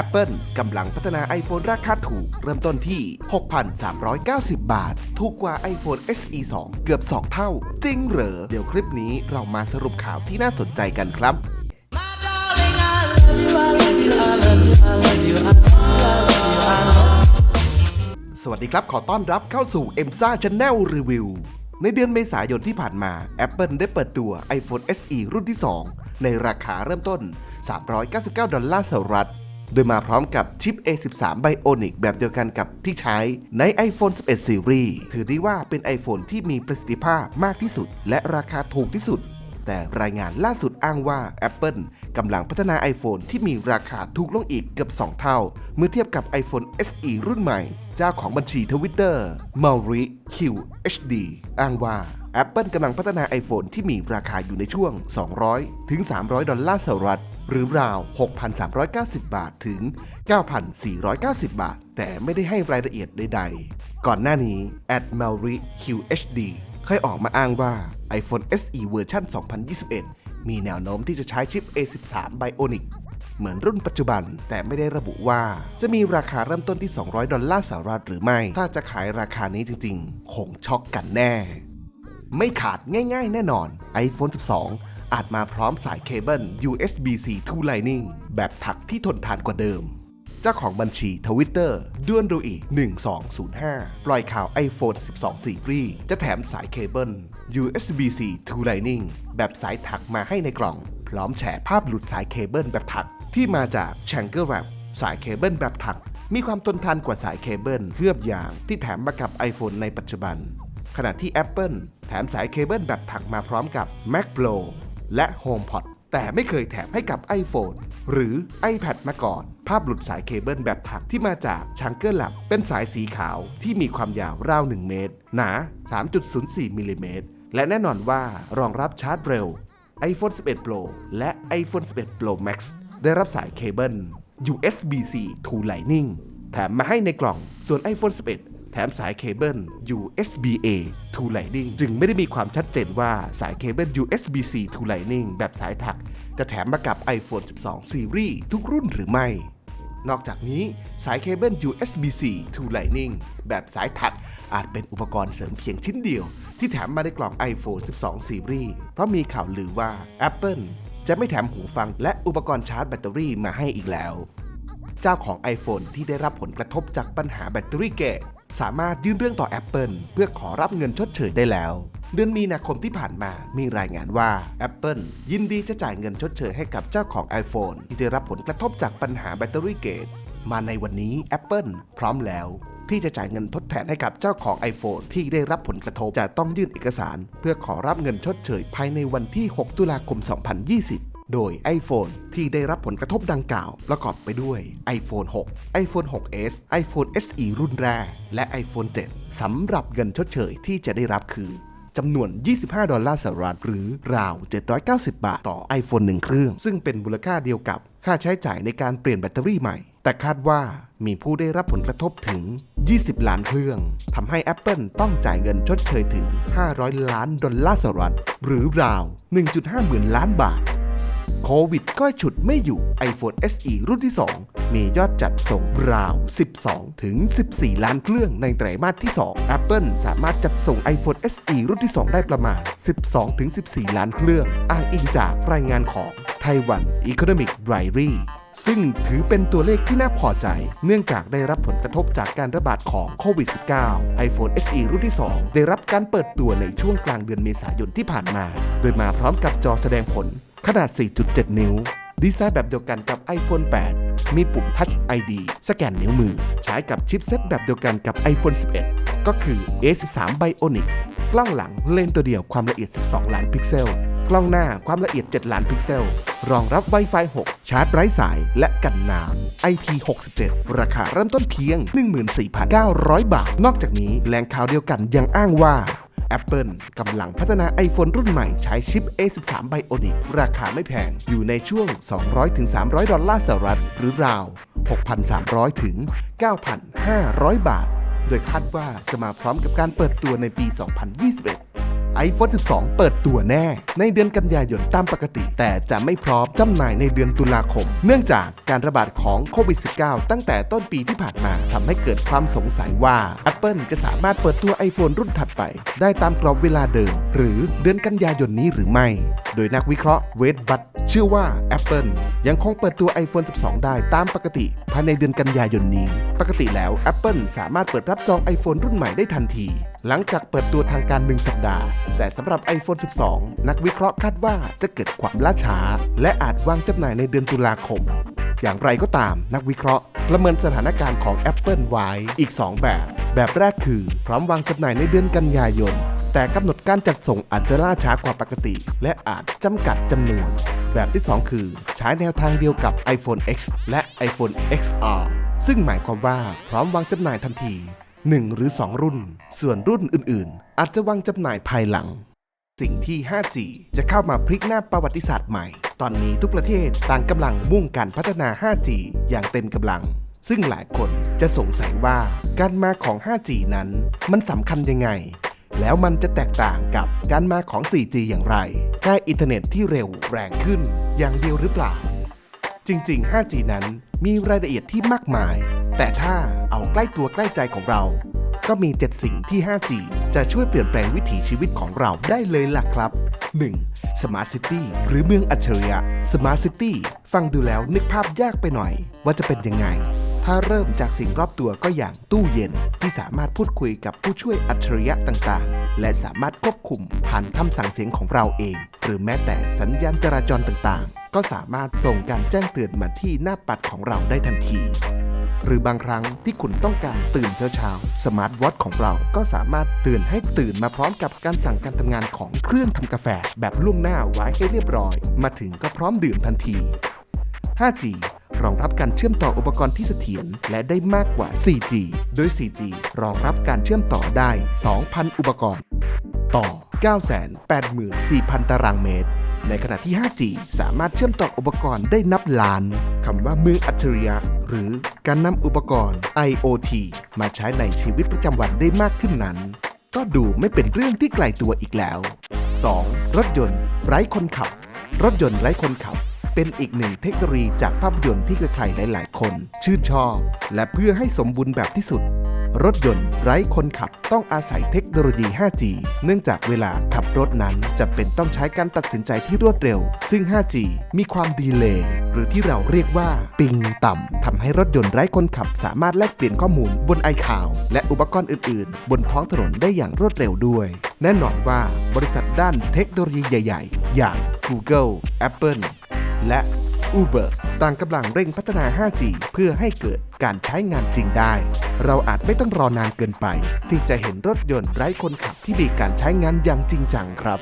Apple กำลังพัฒนา iPhone ราคาถูก เริ่มต้นที่ 6,390 บาท ถูกกว่า iPhone SE 2 เกือบ 2 เท่า จริงเหรอ เดี๋ยวคลิปนี้เรามาสรุปข่าวที่น่าสนใจกันครับ สวัสดีครับขอต้อนรับเข้าสู่ e m s a Channel Review ในเดือนเมษายนที่ผ่านมา Apple ได้เปิดตัว iPhone SE รุ่นที่ 2 ในราคาเริ่มต้น 399 ดอลลาร์สหรัฐ โดยมาพร้อมกับชิป A13 Bionic แบบเดียวกันกับที่ใช้ใน iPhone 11 Series ถือได้ว่าเป็น iPhone ที่มีประสิทธิภาพมากที่สุด และราคาถูกที่สุด แต่รายงานล่าสุดอ้างว่า Apple กำลังพัฒนา iPhone ที่มีราคาถูกลงอีกเกือบ2 เท่า เมื่อเทียบกับ iPhone SE รุ่นใหม่ เจ้าของบัญชีทวิตเตอร์ Mauri QHD อ้างว่า Apple กำลังพัฒนา iPhone ที่มีราคาอยู่ในช่วง 200 ถึง 300 ดอลลาร์สหรัฐ หรือราว 6,390 บาทถึง 9,490 บาท แต่ไม่ได้ให้รายละเอียดใดๆ ก่อนหน้านี้ at Mauri QHD เคยออกมาอ้างว่า iPhone SE เวอร์ชัน2021 มีแนวโน้มที่จะใช้ชิป A13 Bionic เหมือนรุ่นปัจจุบันแต่ไม่ได้ระบุว่าจะมีราคาเริ่มต้นที่ 200 ดอลลาร์สหรัฐหรือไม่ ถ้าจะขายราคานี้จริงๆ คงช็อกกันแน่ ไม่ขาดง่ายๆ แน่นอน iPhone 12 อาจมาพร้อมสายเคเบิล USB-C to Lightning แบบถักที่ทนทานกว่าเดิม เจ้าของบัญชีทวิตเตอร์ด้วนดูอี1205 ปล่อยข่าว iPhone 12 Series จะแถมสายเคเบิล USB-C to Lightning แบบสายถักมาให้ในกล่อง พร้อมแฉภาพหลุดสายเคเบิลแบบถักที่มาจาก c h a n g e r Wrap สายเคเบิลแบบถัก มีความทนทานกว่าสายเคเบิลเคลือบยางที่แถมมากับ iPhone ในปัจจุบัน ขณะที่ Apple แถมสายเคเบิลแบบถักมาพร้อมกับ Mac Pro และ HomePod แต่ไม่เคยแถมให้กับ iPhone หรือ iPad มาก่อน ภาพหลุดสายเคเบิลแบบถักที่มาจากชังเกอร์ลับ เป็นสายสีขาวที่มีความยาวราว 1 เมตร หนา 3.04มิลลิเมตร และแน่นอนว่ารองรับชาร์จเร็ว iPhone 11 Pro และ iPhone 11 Pro Max ได้รับสายเคเบิล USB-C to Lightning แถมมาให้ในกล่อง ส่วน iPhone 11 แถมสายเคเบิล USB-A to Lightning จึงไม่ได้มีความชัดเจนว่าสายเคเบิล USB-C to Lightning แบบสายถัก จะแถมมากับ iPhone 12 Series ทุกรุ่นหรือไม่ นอกจากนี้สายเคเบิล USB-C to Lightning แบบสายถักอาจเป็นอุปกรณ์เสริมเพียงชิ้นเดียว ที่แถมมาในกล่อง iPhone 12 Series เพราะมีข่าวลือว่า Apple จะไม่แถมหูฟังและอุปกรณ์ชาร์จแบตเตอรี่มาให้อีกแล้ว เจ้าของ iPhone ที่ได้รับผลกระทบจากปัญหาแบตเตอรี่เกะ สามารถยื่นเรื่องต่อ Apple เพื่อขอรับเงินชดเชยได้แล้ว เดือนมีนาคมที่ผ่านมามีรายงานว่า Apple ยินดีจะจ่ายเงินชดเชยให้กับเจ้าของ iPhone ที่ได้รับผลกระทบจากปัญหาแบตเตอรี่เกตมาในวันนี้ Apple พร้อมแล้ว ที่จะจ่ายเงินทดแทนให้กับเจ้าของ iPhone ที่ได้รับผลกระทบจะต้องยื่นเอกสาร เพื่อขอรับเงินชดเชยภายในวันที่ 6 ตุลาคม 2020 โดย iPhone ที่ได้รับผลกระทบดังกล่าว ประกอบไปด้วย iPhone 6 iPhone 6s iPhone SE รุ่นแรก และ iPhone 7 สำหรับเงินชดเชยที่จะได้รับคือจำนวน 25 ดอลลาร์สหรัฐ หรือราว 790 บาทต่อ iPhone 1 เครื่อง ซึ่งเป็นมูลค่าเดียวกับค่าใช้จ่ายในการเปลี่ยนแบตเตอรี่ใหม่ แต่คาดว่ามีผู้ได้รับผลกระทบถึง 20 ล้านเครื่อง ทำให้ Apple ต้องจ่ายเงินชดเชยถึง 500 ล้านดอลลาร์สหรัฐ หรือราว 1.5 หมื่นล้านบาท โควิดก็ฉุดไม่อยู่ iPhone SE รุ่นที่ 2 มียอดจัดส่งราว 12 ถึง 14 ล้านเครื่องในไตรมาสที่ 2 Apple สามารถจัดส่ง iPhone SE รุ่นที่ 2 ได้ประมาณ 12 ถึง 14 ล้านเครื่อง อ้างอิงจากรายงานของ Taiwan Economic Diary ซึ่งถือเป็นตัวเลขที่น่าพอใจ เนื่องจากได้รับผลกระทบจากการระบาดของโควิด -19 iPhone SE รุ่นที่ 2 ได้รับการเปิดตัวในช่วงกลางเดือนเมษายนที่ผ่านมา โดยมาพร้อมกับจอแสดงผล ขนาด 4.7 นิ้ว ดีไซน์แบบเดียวกันกับ iPhone 8 มีปุ่ม Touch ID สแกนนิ้วมือ ใช้กับชิปเซ็ตแบบเดียวกันกับ iPhone 11 ก็คือ A13 Bionic กล้องหลังเลนส์ตัวเดียวความละเอียด 12 ล้านพิกเซล กล้องหน้าความละเอียด 7 ล้านพิกเซล รองรับ Wi-Fi 6 ชาร์จไร้สายและกันน้ำ IP67 ราคาเริ่มต้นเพียง 14,900 บาท นอกจากนี้แหล่งข่าวเดียวกันยังอ้างว่า Apple กำลังพัฒนา iPhone รุ่นใหม่ใช้ชิป A13 Bionic ราคาไม่แพง อยู่ในช่วง 200-300 ดอลลาร์สหรัฐ หรือราว 6,300 ถึง 9,500 บาท โดยคาดว่าจะมาพร้อมกับการเปิดตัวในปี 2021 iPhone 12 เปิดตัวแน่ในเดือนกันยายนตามปกติ แต่จะไม่พร้อมจำหน่ายในเดือนตุลาคม เนื่องจากการระบาดของโควิด -19 ตั้งแต่ต้นปีที่ผ่านมาทำให้เกิดความสงสัยว่า Apple จะสามารถเปิดตัว iPhone รุ่นถัดไป ได้ตามกรอบเวลาเดิม หรือเดือนกันยายนนี้หรือไม่ ดยนักวิเคราะห์เวดบัตเชื่อว่า Apple ยังคงเปิดตัว iPhone 12 ได้ตามปกติ ภายในเดือนกันยายนนี้ ปกติแล้ว Apple สามารถเปิดรับจอง iPhone รุ่นใหม่ได้ทันที หลังจากเปิดตัวทางการ 1 สัปดาห์ แต่สำหรับ iPhone 12 นักวิเคราะห์คาดว่าจะเกิดความล่าช้า และอาจวางจำหน่ายในเดือนตุลาคม อย่างไรก็ตามนักวิเคราะห์ประเมินสถานการณ์ของ Apple ไว้อีก 2 แบบ แบบแรกคือพร้อมวางจำหน่ายในเดือนกันยายน แต่กำหนดการจัดส่งอาจจะล่าช้ากว่าปกติ และอาจจำกัดจำนวน แบบที่ 2 คือ ใช้แนวทางเดียวกับ iPhone X และ iPhone XR ซึ่งหมายความว่าพร้อมวางจำหน่ายทันที 1 หรือ 2 รุ่น ส่วนรุ่นอื่น ๆ อาจจะวางจำหน่ายภายหลัง สิ่งที่ 5G จะเข้ามาพลิกหน้าประวัติศาสตร์ใหม่ ตอนนี้ทุกประเทศต่างกำลังมุ่งการพัฒนา 5G อย่างเต็มกำลัง ซึ่งหลายคนจะสงสัยว่าการมาของ 5G นั้น มันสำคัญยังไง แล้วมันจะแตกต่างกับการมาของ 4G อย่างไรแค่อินเทอร์เน็ตที่เร็วแรงขึ้นอย่างเดียวหรือเปล่า จริง ๆ 5G นั้นมีรายละเอียดที่มากมาย แต่ถ้าเอาใกล้ตัวใกล้ใจของเรา ก็มี 7 สิ่งที่ 5G จะช่วยเปลี่ยนแปลงวิถีชีวิตของเราได้เลยล่ะครับ 1. Smart City หรือเมืองอัจฉริยะ Smart City ฟังดูแล้วนึกภาพยากไปหน่อย ว่าจะเป็นยังไง ถ้าเริ่มจากสิ่งรอบตัวก็อย่างตู้เย็น ที่สามารถพูดคุยกับผู้ช่วยอัจฉริยะต่างๆ และสามารถควบคุมผ่านคำสั่งเสียงของเราเอง หรือแม้แต่สัญญาณจราจรต่างๆ ก็สามารถส่งการแจ้งเตือนมาที่หน้าปัดของเราได้ทันที หรือบางครั้งที่คุณต้องการตื่นเช้าๆสมาร์ทวอทของเราก็สามารถเตือนให้ตื่นมาพร้อมกับการสั่งการทำงานของเครื่องทำกาแฟแบบล่วงหน้าไว้ให้เรียบร้อย มาถึงก็พร้อมดื่มทันที 5G รองรับการเชื่อมต่ออุปกรณ์ที่เสถียรและได้มากกว่า 4G โดย 4G รองรับการเชื่อมต่อได้ 2,000 อุปกรณ์ ต่อ 984,000 ตารางเมตรในขณะที่ 5G สามารถเชื่อมต่ออุปกรณ์ได้นับล้าน คำว่ามืออัจฉริยะ หรือการนำอุปกรณ์ IoT มาใช้ในชีวิตประจำวันได้มากขึ้นนั้น ก็ดูไม่เป็นเรื่องที่ไกลตัวอีกแล้ว 2. รถยนต์ ไร้คนขับ รถยนต์ไร้คนขับ เป็นอีกหนึ่งเทคโนโลยีจากภาพยนตร์ที่ใครๆหลาย ๆ คน ชื่นชอบ และเพื่อให้สมบูรณ์แบบที่สุด รถยนต์ไร้คนขับต้องอาศัยเทคโนโลยี 5G เนื่องจากเวลาขับรถนั้นจะเป็นต้องใช้การตัดสินใจที่รวดเร็ว ซึ่ง 5G มีความดีเลย์หรือที่เราเรียกว่าปิงต่ำทำให้รถยนต์ไร้คนขับสามารถแลกเปลี่ยนข้อมูลบนไอข่าวและอุปกรณ์อื่น ๆ บนท้องถนนได้อย่างรวดเร็วด้วย แน่นอนว่าบริษัทด้านเทคโนโลยีใหญ่ ๆ อย่าง Google Apple และ Uber ต่างกำลังเร่งพัฒนา 5G เพื่อให้เกิดการใช้งานจริงได้ เราอาจไม่ต้องรอนานเกินไป ที่จะเห็นรถยนต์ไร้คนขับที่มีการใช้งานอย่างจริงจังครับ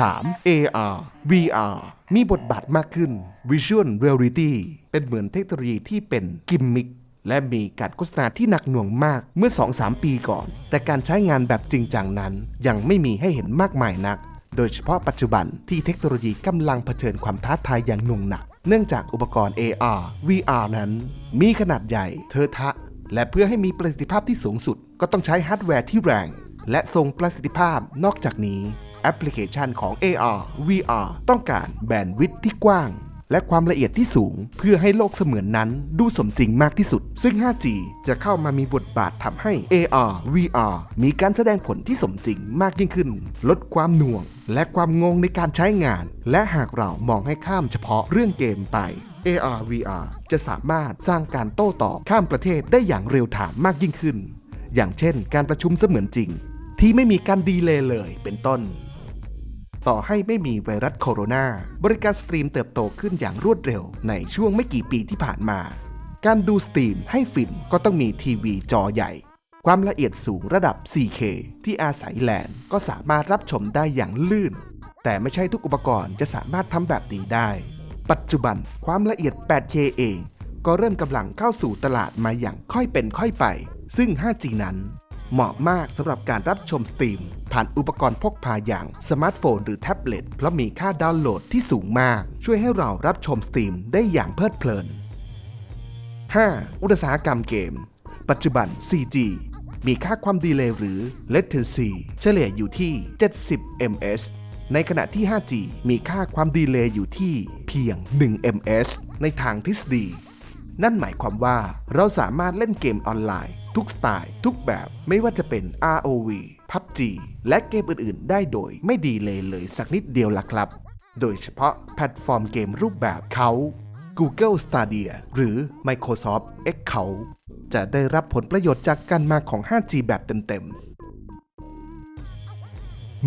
3. AR VR มีบทบาทมากขึ้น Visual Reality เป็นเหมือนเทคโนโลยีที่เป็นกิมมิคและมีการโฆษณาที่หนักหน่วงมากเมื่อ 2-3 ปีก่อน แต่การใช้งานแบบจริงจังนั้นยังไม่มีให้เห็นมากมายนัก โดยเฉพาะปัจจุบันที่เทคโนโลยีกำลังเผชิญความท้าทายอย่างหน่งหนัก เนื่องจากอุปกรณ์ AR VR นั้น มีขนาดใหญ่เทอะทะ และเพื่อให้มีประสิทธิภาพที่สูงสุด ก็ต้องใช้ฮาร์ดแวร์ที่แรง และทรงประสิทธิภาพนอกจากนี้แอปพลิเคชันของ AR VR ต้องการแบนด์วิดท์ที่กว้าง และความละเอียดที่สูง เพื่อให้โลกเสมือนนั้นดูสมจริงมากที่สุด ซึ่ง 5G จะเข้ามามีบทบาททำให้ AR VR มีการแสดงผลที่สมจริงมากยิ่งขึ้น ลดความหน่วง และความงงในการใช้งาน และหากเรามองให้ข้ามเฉพาะเรื่องเกมไป AR VR จะสามารถสร้างการโต้ตอบข้ามประเทศได้อย่างเร็วถามมากยิ่งขึ้น อย่างเช่น การประชุมเสมือนจริง ที่ไม่มีการดีเลย์เลยเป็นต้น ต่อให้ไม่มีไวรัสโคโรนาบริการสตรีมเติบโตขึ้นอย่างรวดเร็วในช่วงไม่กี่ปีที่ผ่านมา การดูสตรีมให้ฟินก็ต้องมีทีวีจอใหญ่ ความละเอียดสูงระดับ 4K ที่อาศัยแลนก็สามารถรับชมได้อย่างลื่น แต่ไม่ใช่ทุกอุปกรณ์จะสามารถทำแบบนี้ได้ ปัจจุบันความละเอียด 8K เองก็เริ่มกำลังเข้าสู่ตลาดมาอย่างค่อยเป็นค่อยไป ซึ่ง 5G นั้น เหมาะมากสำหรับการรับชมสตรีม ผ่านอุปกรณ์พกพาอย่างสมาร์ทโฟนหรือแท็บเล็ตเพราะมีค่าดาวน์โหลดที่สูงมาก ช่วยให้เรารับชมสตรีมได้อย่างเพลิดเพลิน 5. อุตสาหกรรมเกม ปัจจุบัน 4G มีค่าความดีเลย์หรือ latency เฉลี่ยอยู่ที่ 70 ms ในขณะที่ 5G มีค่าความดีเลย์อยู่ที่เพียง 1 ms ในทางทฤษฎี นั่นหมายความว่าเราสามารถเล่นเกมออนไลน์ ทุกสไตล์ ทุกแบบไม่ว่าจะเป็น ROV PUBG และเกมอื่นๆ ได้โดยไม่ดีเลยเลยสักนิดเดียวล่ะครับ โดยเฉพาะแพลตฟอร์มเกมรูปแบบเขา Google Stadia หรือ Microsoft X เขา จะได้รับผลประโยชน์จากการมาของ 5G แบบเต็ม ๆ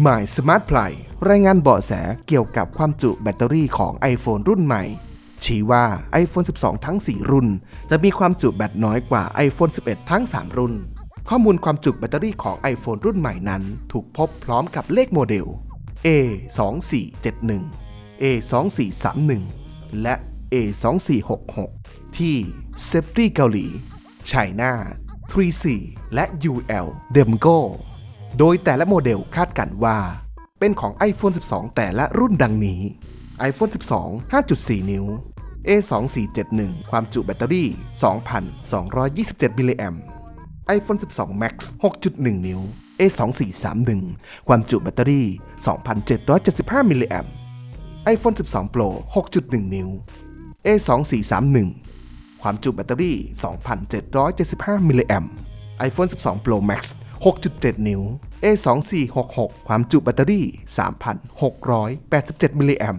My Smart Play รายงานเบาะแสเกี่ยวกับความจุแบตเตอรี่ของ iPhone รุ่นใหม่ ชี้ว่า iPhone 12 ทั้ง 4 รุ่น จะมีความจุแบตน้อยกว่า iPhone 11 ทั้ง 3 รุ่น ข้อมูลความจุแบตเตอรี่ของ iPhone รุ่นใหม่นั้น ถูกพบพร้อมกับเลขโมเดล A 2 4 7 1 A 2 4 3 1 และ A 2 4 6 6 ที่ s e f t y เกาหลี China 34และ UL Demgo โดยแต่ละโมเดลคาดกันว่า เป็นของ iPhone 12 แต่ละรุ่นดังนี้ iPhone 12 5.4 นิ้ว A2471 ความจุแบตเตอรี่ 2,227 มิลลิแอม iPhone 12 Max 6.1 นิ้ว A2431 ความจุแบตเตอรี่ 2,775 มิลลิแอม iPhone 12 Pro 6.1 นิ้ว A2431 ความจุแบตเตอรี่ 2,775 มิลลิแอม iPhone 12 Pro Max 6.7 นิ้ว A2466 ความจุแบตเตอรี่ 3,687 มิลลิแอม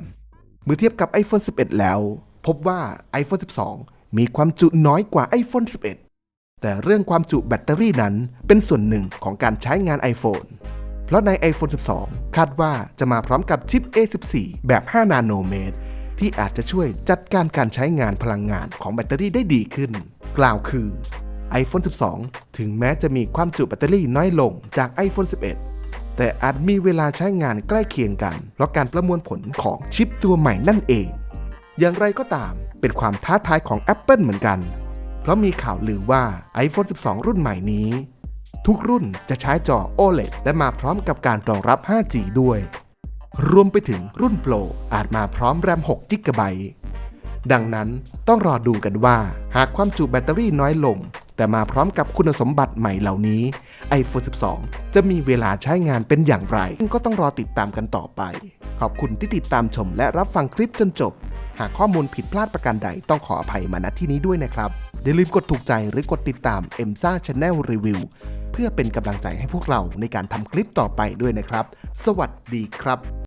เมื่อเทียบกับ iPhone 11 แล้ว พบว่า iPhone 12 มีความจุน้อยกว่า iPhone 11 แต่เรื่องความจุแบตเตอรี่นั้นเป็นส่วนหนึ่งของการใช้งาน iPhone เพราะใน iPhone 12 คาดว่าจะมาพร้อมกับชิป A14 แบบ 5 นาโนเมตร ที่อาจจะช่วยจัดการการใช้งานพลังงานของแบตเตอรี่ได้ดีขึ้น กล่าวคือ iPhone 12 ถึงแม้จะมีความจุแบตเตอรี่น้อยลงจาก iPhone 11 แต่อาจมีเวลาใช้งานใกล้เคียงกัน เพราะการประมวลผลของชิปตัวใหม่นั่นเอง อย่างไรก็ตาม เป็นความท้าทายของ Apple เหมือนกัน เพราะมีข่าวลือว่า iPhone 12 รุ่นใหม่นี้ ทุกรุ่นจะใช้จอ OLED และมาพร้อมกับการรองรับ 5G ด้วย รวมไปถึงรุ่น Pro อาจมาพร้อมแรม6 g b ดังนั้นต้องรอดูกันว่า หากความจุแบตเตอรี่น้อยลง แต่มาพร้อมกับคุณสมบัติใหม่เหล่านี้ iPhone 12 จะมีเวลาใช้งานเป็นอย่างไร ก็ต้องรอติดตามกันต่อไป ขอบคุณที่ติดตามชมและรับฟังคลิปจนจบ หากข้อมูลผิดพลาดประการใดต้องขออภัยมาณที่นี้ด้วยนะครับ อย่าลืมกดถูกใจหรือกดติดตาม e m s a Channel Review เพื่อเป็นกำลังใจให้พวกเราในการทำคลิปต่อไปด้วยนะครับ สวัสดีครับ